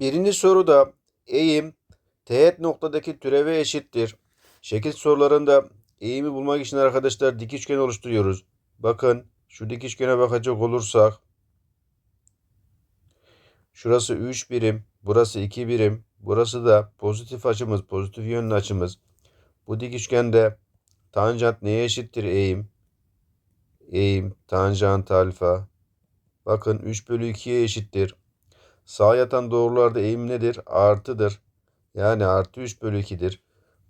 Birinci soruda eğim teğet noktadaki türeve eşittir. Şekil sorularında eğimi bulmak için arkadaşlar dik üçgen oluşturuyoruz. Bakın şu dik üçgene bakacak olursak şurası 3 birim, burası 2 birim, burası da pozitif açımız, pozitif yönlü açımız. Bu dik üçgende tanjant neye eşittir eğim? Eğim tanjant alfa. Bakın 3 bölü 2'ye eşittir. Sağa yatan doğrularda eğim nedir? Artıdır. Yani artı 3 bölü 2'dir.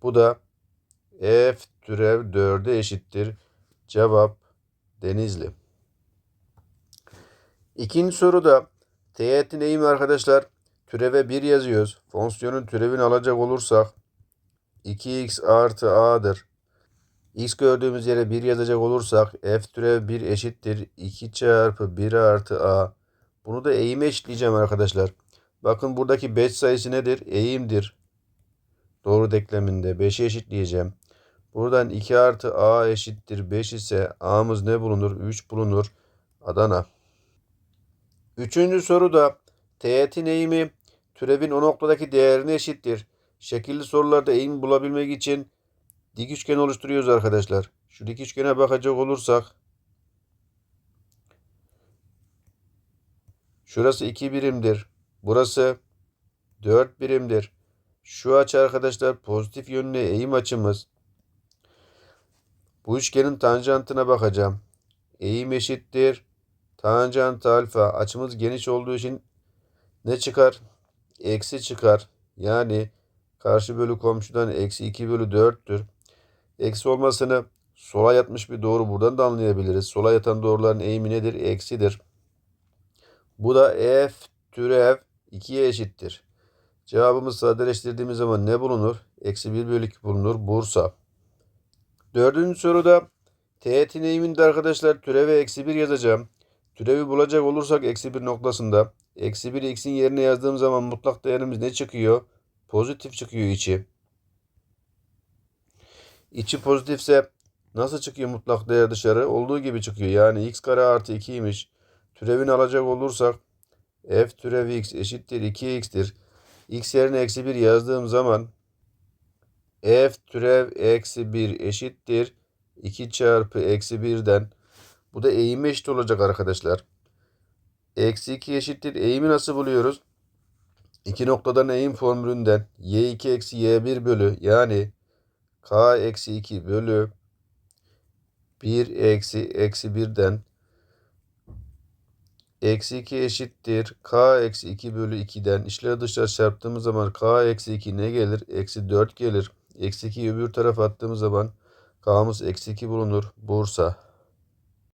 Bu da f türev 4'e eşittir. Cevap Denizli. İkinci soruda teğetin eğimi arkadaşlar türeve 1 yazıyoruz. Fonksiyonun türevini alacak olursak 2x artı a'dır. x gördüğümüz yere 1 yazacak olursak f türev 1 eşittir 2 çarpı 1 artı a. Bunu da eğime eşitleyeceğim arkadaşlar. Bakın buradaki 5 sayısı nedir? Eğimdir. Doğru denkleminde 5'e eşitleyeceğim. Buradan 2 artı a eşittir 5 ise a'mız ne bulunur? 3 bulunur. Adana. Üçüncü soruda teğetin eğimi türevin o noktadaki değerine eşittir. Şekilli sorularda eğim bulabilmek için dik üçgen oluşturuyoruz arkadaşlar. Şu dik üçgene bakacak olursak şurası 2 birimdir. Burası 4 birimdir. Şu açı arkadaşlar pozitif yönlü eğim açımız. Bu üçgenin tanjantına bakacağım. Eğim eşittir. Tanjant alfa. Açımız geniş olduğu için ne çıkar? Eksi çıkar. Yani karşı bölü komşudan eksi 2 bölü 4'tür. Eksi olmasını sola yatmış bir doğru buradan da anlayabiliriz. Sola yatan doğruların eğimi nedir? Eksidir. Bu da f türev 2'ye eşittir. Cevabımız sadeleştirdiğimiz zaman ne bulunur? Eksi 1 bölü 2 bulunur. Bursa. Dördüncü soruda teğetin eğiminde arkadaşlar türeve eksi 1 yazacağım. Türevi bulacak olursak eksi 1 noktasında. Eksi 1 x'in yerine yazdığım zaman mutlak değerimiz ne çıkıyor? Pozitif çıkıyor içi. İçi pozitifse nasıl çıkıyor mutlak değer dışarı? Olduğu gibi çıkıyor. Yani x kare artı 2'ymiş. Türevini alacak olursak f türev x eşittir 2x'tir. x yerine eksi 1 yazdığım zaman f türev eksi 1 eşittir 2 çarpı eksi 1'den bu da eğimi eşit olacak arkadaşlar. Eksi 2 eşittir. Eğimi nasıl buluyoruz? İki noktadan eğim formülünden y2 eksi y1 bölü yani k eksi 2 bölü 1 eksi eksi 1'den eksi 2 eşittir. k eksi 2 bölü 2'den işleri dışarı çarptığımız zaman k eksi 2 ne gelir? Eksi 4 gelir. Eksi 2'yi öbür tarafa attığımız zaman k'mız eksi 2 bulunur. Bursa.